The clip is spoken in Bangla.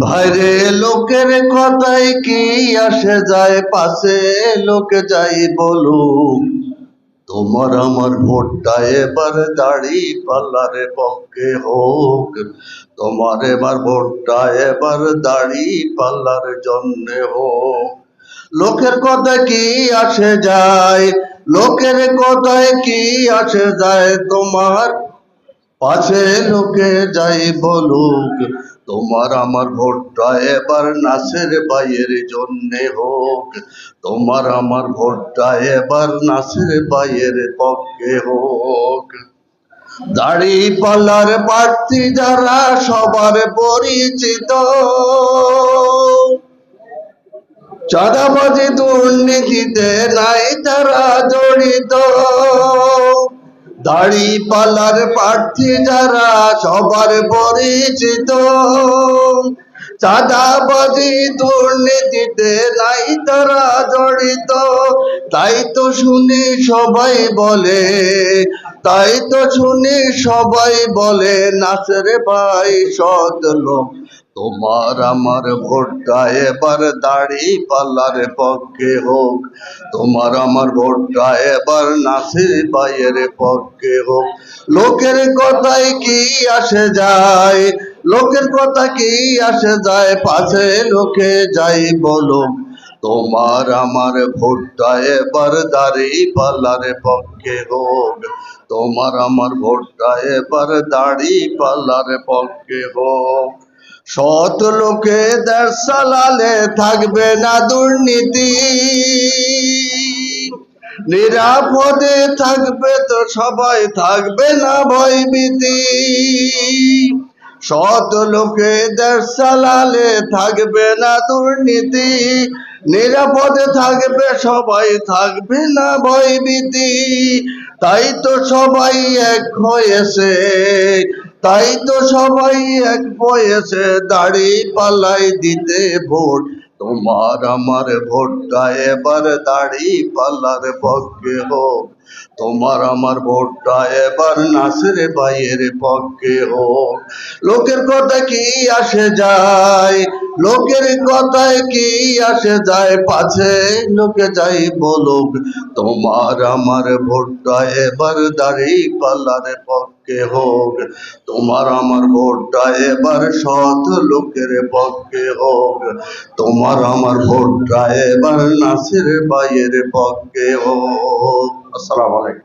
ভাইরে লোকের কথায় কি আসে যায়? পাশে লোকে যাই বলুক। তোমার আমার ভোটটা এবার দাড়ি পাল্লারে পক্ষে হোক। তোমার এবার ভোটটা এবার দাড়ি পাল্লার জন্য হোক। লোকের কথা কি আসে যায়? লোকের কথায় কি আসে যায় তোমার? পাশে লোকে যাই বলুক। তোমার আমার ভোটটা এবার নাসের বাইয়ের জন্যে হোক। তোমার আমার ভোটটা এবার নাসের বাইয়ের পক্ষে হোক। দাড়ি পাল্লার প্রার্থী যারা সবার পরিচিত। চাঁদাবাজি দুর্নীতিতে নাই তারা জড়িত। দাড়ি পাল্লার প্রার্থী যারা, সবার পরিচিত। চাঁদাবাজি দুর্নীতিতে নাই তারা জড়িত। তাই তো শুনি সবাই বলে, তাই তো শুনি সবাই বলে, নাচরে ভাই সৎ লোক। তোমার আমার ভোটটা এবার দাড়ি পাল্লার পক্ষে হোক। তোমার আমার ভোটটা এবার নাসির ভাইয়ের পক্ষে হোক। লোকের কথায় কি আসে যায়? লোকের কথা কি আসে যায়? পাশে লোকে যাই বলো তোমার আমার ভোটটা এবার দাড়ি পাল্লার পক্ষে হোক। তোমার আমার ভোটটা এবার দাড়ি পাল্লার পক্ষে হোক। সৎ লোকে সালালে থাকবে না দুর্নীতি। নিরাপদে থাকবে তো সবাই, থাকবে না ভয়ভীতি। সৎ লোকে সালালে থাকবে না দুর্নীতি। নিরাপদে থাকবে, সবাই থাকবে না ভয়ভীতি। তাই তো সবাই এক হয়েছে, তাই তো সবাই এক হয়েছে, দাড়ি পালাই দিতে ভোট। তোমার আমার ভোটটা এবার দাড়ি পাল্লার পক্ষে হোক। তোমার আমার ভোটটা এবার নাসের ভাইয়ের পক্ষে হোক। লোকের কথা কি আসে যায়? লোকের কথায় কি আসে যায়? পাছে লোকে যাই বলুক। তোমার আমার ভোটটা এবার দাড়ি পাল্লার পক্ষে হোক, তোমার আমার ভোটটা এবার সৎ লোকের পক্ষে হোক। তোমার আমার ভোটটা এবার নাসির ভাইয়ের পক্ষে হোক। আসসালাম আলাইকুম।